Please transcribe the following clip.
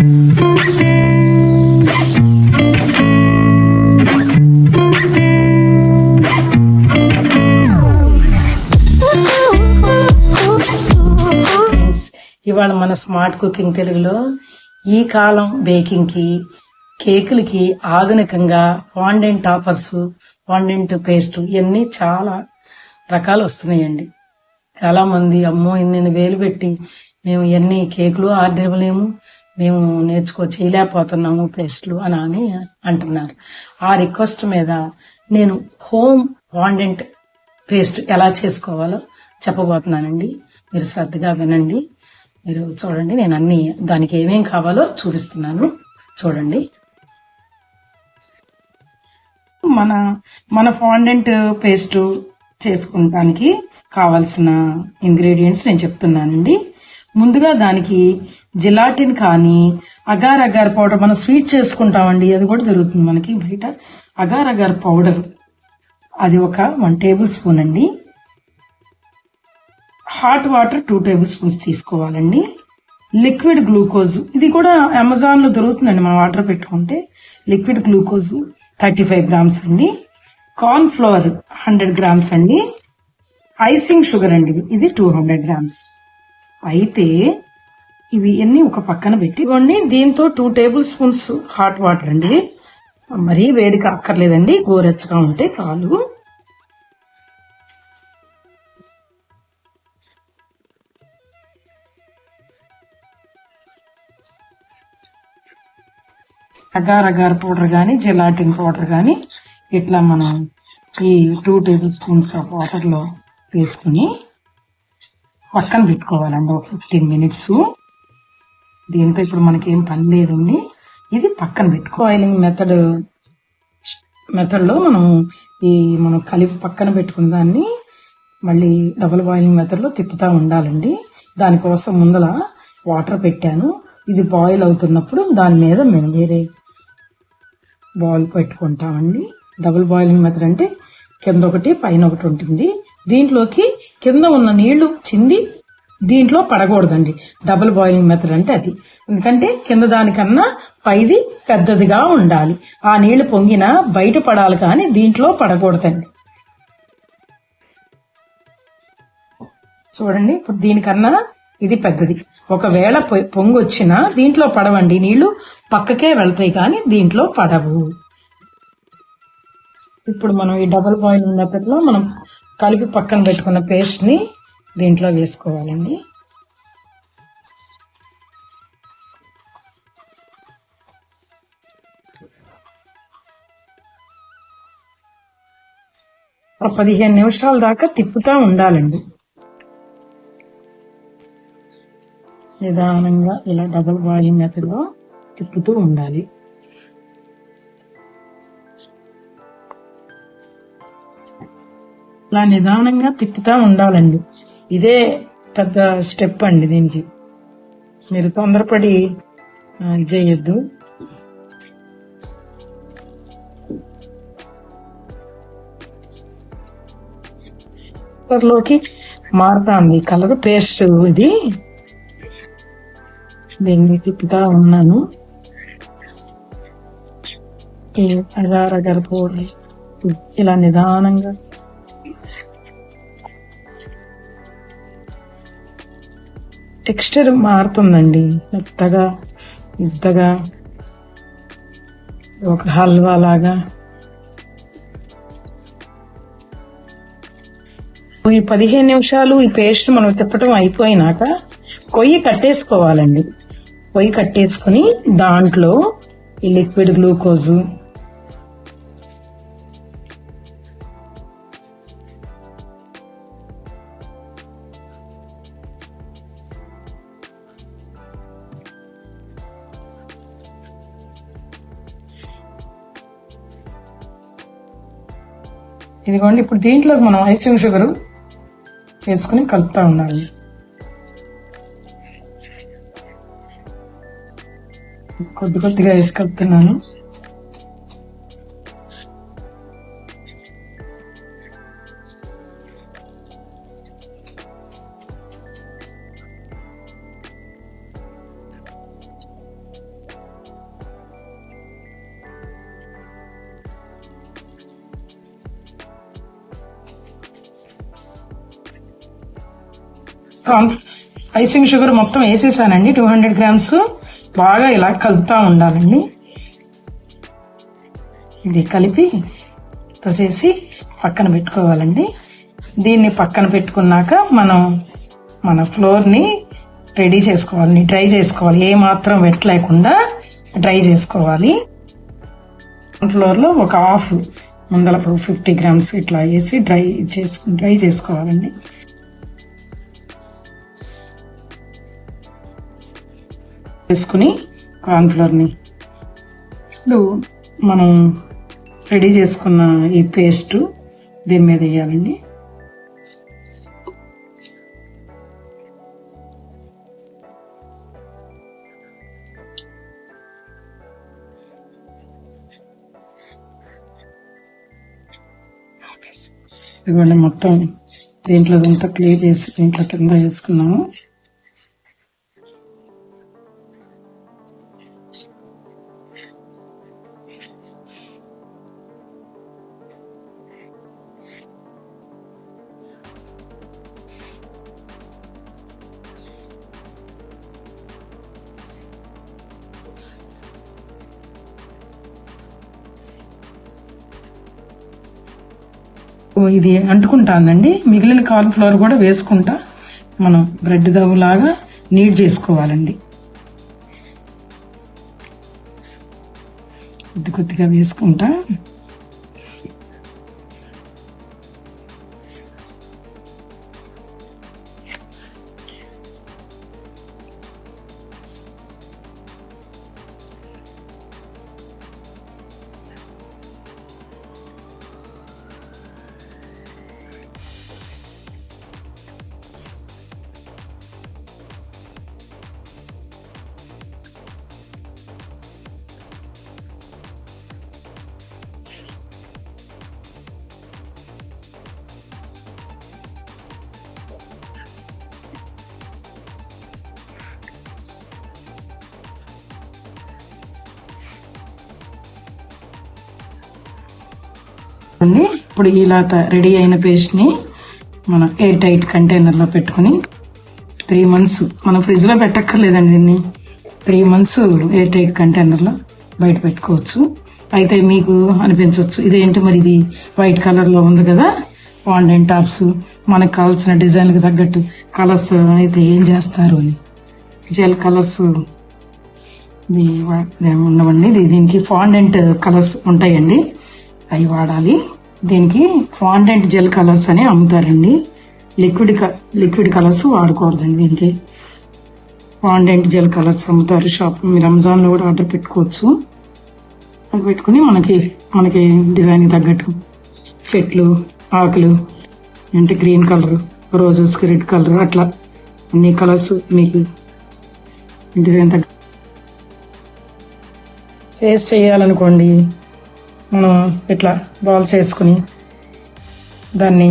ఇవాళ మన smart cooking తెలుగులో ఈ కాలం బేకింగ్కి కేకులకి ఆధునికంగా ఫాండెంట్ టాపర్స్ ఫాండెంట్ పేస్ట్ ఇవన్నీ చాలా రకాలు వస్తున్నాయండి. చాలా మంది అమ్మో ఇన్ని వేలు పెట్టి మేము ఎన్ని కేకులు ఆర్డర్ ఇవ్వలేము. మేము నేర్చుకో చేయలేకపోతున్నాము పేస్ట్లు అని అని అంటున్నారు. ఆ రిక్వెస్ట్ మీద నేను హోమ్ వాండెంట్ పేస్ట్ ఎలా చేసుకోవాలో చెప్పబోతున్నానండి. మీరు శ్రద్ధగా వినండి. మీరు చూడండి నేను అన్ని దానికి ఏమేం కావాలో చూపిస్తున్నాను. చూడండి. మన మన ఫాండెంట్ పేస్ట్ చేసుకుంటానికి కావాల్సిన ఇంగ్రీడియంట్స్ నేను చెప్తున్నానండి. ముందుగా దానికి జిలాటిన్ కానీ అగార్ అగార్ పౌడర్ మనం స్వీట్ చేసుకుంటామండి. అది కూడా దొరుకుతుంది మనకి బయట. Agar agar powder. అది ఒక వన్ టేబుల్ స్పూన్ అండి. Hot water two tablespoons తీసుకోవాలండి. Liquid glucose. ఇది కూడా అమెజాన్లో దొరుకుతుందండి మనం వాటర్ పెట్టుకుంటే. Liquid glucose thirty five grams అండి. కార్న్ ఫ్లోర్ హండ్రెడ్ గ్రామ్స్ అండి. ఐసింగ్ షుగర్ అండి. ఇది. ఇది టూ హండ్రెడ్ గ్రామ్స్. అయితే ఇవి అన్నీ ఒక పక్కన పెట్టి ఇవ్వండి. దీంతో two tablespoons hot water అండి. మరీ వేడికి అక్కర్లేదండి. గోరెచ్చగా ఉంటే చాలు. అగార్ అగార్ పౌడర్ కానీ జెలాటిన్ పౌడర్ కానీ ఇట్లా మనం ఈ టూ టేబుల్ స్పూన్స్ ఆఫ్ వాటర్లో వేసుకుని పక్కన పెట్టుకోవాలండి ఒక ఫిఫ్టీన్ మినిట్స్ దీంతో ఇప్పుడు మనకి ఏం పని లేదండి ఇది పక్కన పెట్టుకో ఆయిలింగ్ మెథడ్ మెథడ్లో మనం ఈ మనం కలిపి పక్కన పెట్టుకున్న దాన్ని మళ్ళీ డబుల్ బాయిలింగ్ మెథడ్లో తిప్పుతూ ఉండాలండి. దానికోసం ముందల వాటర్ పెట్టాను. ఇది బాయిల్ అవుతున్నప్పుడు దాని మీద మేము వేరే బాయిల్ పెట్టుకుంటామండి. డబుల్ బాయిలింగ్ మెథడ్ అంటే కింద ఒకటి పైన ఒకటి ఉంటుంది. దీంట్లోకి కింద ఉన్న నీళ్ళు చింది దీంట్లో పడకూడదండి. డబుల్ బాయిలింగ్ మెథడ్ అంటే అది. ఎందుకంటే కింద దానికన్నా పైది పెద్దదిగా ఉండాలి. ఆ నీళ్ళు పొంగినా బయట పడాలి కానీ దీంట్లో పడకూడదండి. చూడండి ఇప్పుడు దీనికన్నా ఇది పెద్దది. ఒకవేళ పొ- పొంగి వచ్చినా దీంట్లో పడవండి. నీళ్ళు పక్కకే వెళ్తాయి కానీ దీంట్లో పడవు. ఇప్పుడు మనం ఈ డబుల్ బాయిల్ ఉన్నప్పటిలో మనం కలిపి పక్కన పెట్టుకున్న పేస్ట్ని దీంట్లో వేసుకోవాలండి. ఒక పదిహేను నిమిషాల దాకా తిప్పుతా ఉండాలండి. నిదానంగా ఇలా డబుల్ బాయిలింగ్ మెథడ్లో తిప్పుతూ ఉండాలి. ఇలా నిదానంగా తిప్పుతా ఉండాలండి. ఇదే పెద్ద స్టెప్ అండి దీనికి. మీరు తొందరపడి చేయొద్దు. లోకి మారుతాంది. కలర్ పేస్ట్ ఇది. దీన్ని తిప్పుతా ఉన్నాను. ఈ అగార ఇలా నిదానంగా టెక్స్చర్ మారుతుందండి. మెత్తగా మెత్తగా ఒక హల్వా లాగా. ఈ పదిహేను నిమిషాలు ఈ పేస్ట్ మనం తిప్పటం అయిపోయినాక కొయ్యి కట్టేసుకోవాలండి. పొయ్యి కట్టేసుకుని దాంట్లో ఈ లిక్విడ్ గ్లూకోజు ఇదిగోండి ఇప్పుడు దీంట్లో మనం ఐసింగ్ షుగర్ వేసుకుని కలుపుతా ఉండాలి. కొద్ది కొద్దిగా వేసి కలుపుతున్నాను. ఐసింగ్ షుగర్ మొత్తం వేసేసానండి. టూ హండ్రెడ్ గ్రామ్స్ బాగా ఇలా కలుపుతూ ఉండాలండి. ఇది కలిపి తోసేసి పక్కన పెట్టుకోవాలండి. దీన్ని పక్కన పెట్టుకున్నాక మనం మన ఫ్లోర్ని రెడీ చేసుకోవాలి డ్రై చేసుకోవాలి. ఏ మాత్రం వెట్ లేకుండా డ్రై చేసుకోవాలి. ఫ్లోర్లో ఒక హాఫ్ ముందల ఫిఫ్టీ గ్రామ్స్ ఇట్లా వేసి డ్రై చేసుకు డ్రై చేసుకోవాలండి. వేసుకుని కార్న్ఫ్లవర్ని ఇప్పుడు మనం రెడీ చేసుకున్న ఈ పేస్ట్ దీని మీద వేయాలండి. ఇవాళ మొత్తం దీంట్లో అంతా క్లియర్ చేసి దీంట్లో కింద వేసుకున్నాము. ఇది అంటుకుంటానండి మిగిలిన కార్న్ కూడా వేసుకుంటా మనం బ్రెడ్ దవ్వులాగా నీట్ చేసుకోవాలండి. కొద్ది కొద్దిగా వేసుకుంటా. అండి ఇప్పుడు ఇలా రెడీ అయిన పేస్ట్ని మనం ఎయిర్ టైట్ కంటైనర్లో పెట్టుకుని త్రీ మంత్స్ మనం ఫ్రిడ్జ్లో పెట్టక్కర్లేదండి దీన్ని. త్రీ మంత్స్ ఎయిర్ టైట్ కంటైనర్లో బయట పెట్టుకోవచ్చు. అయితే మీకు అనిపించవచ్చు ఇదేంటి మరి ఇది? వైట్ కలర్లో ఉంది కదా పాండెంట్ టాప్స్. మనకు కావాల్సిన డిజైన్కి తగ్గట్టు కలర్స్ అయితే ఏం చేస్తారు అని. జెల్ కలర్స్ ఉండవండి. ఇది దీనికి ఫాండెంట్ కలర్స్ ఉంటాయండి. అవి వాడాలి. దీనికి ఫాండెంట్ జెల్ కలర్స్ అని అమ్ముతారండి. లిక్విడ్ లిక్విడ్ కలర్స్ వాడకూడదండి దీనికి. ఫాండెంట్ జెల్ కలర్స్ అమ్ముతారు షాప్ మీరు అమెజాన్లో కూడా ఆర్డర్ పెట్టుకోవచ్చు. అది పెట్టుకుని మనకి మనకి డిజైన్కి తగ్గట్టు చెట్లు ఆకులు అంటే గ్రీన్ కలర్ రోజెస్కి రెడ్ కలర్ అట్లా అన్ని కలర్స్ మీకు డిజైన్ తగ్గ ఫేస్ చేయాలనుకోండి. మనం ఇట్లా బాల్స్ వేసుకుని దాన్ని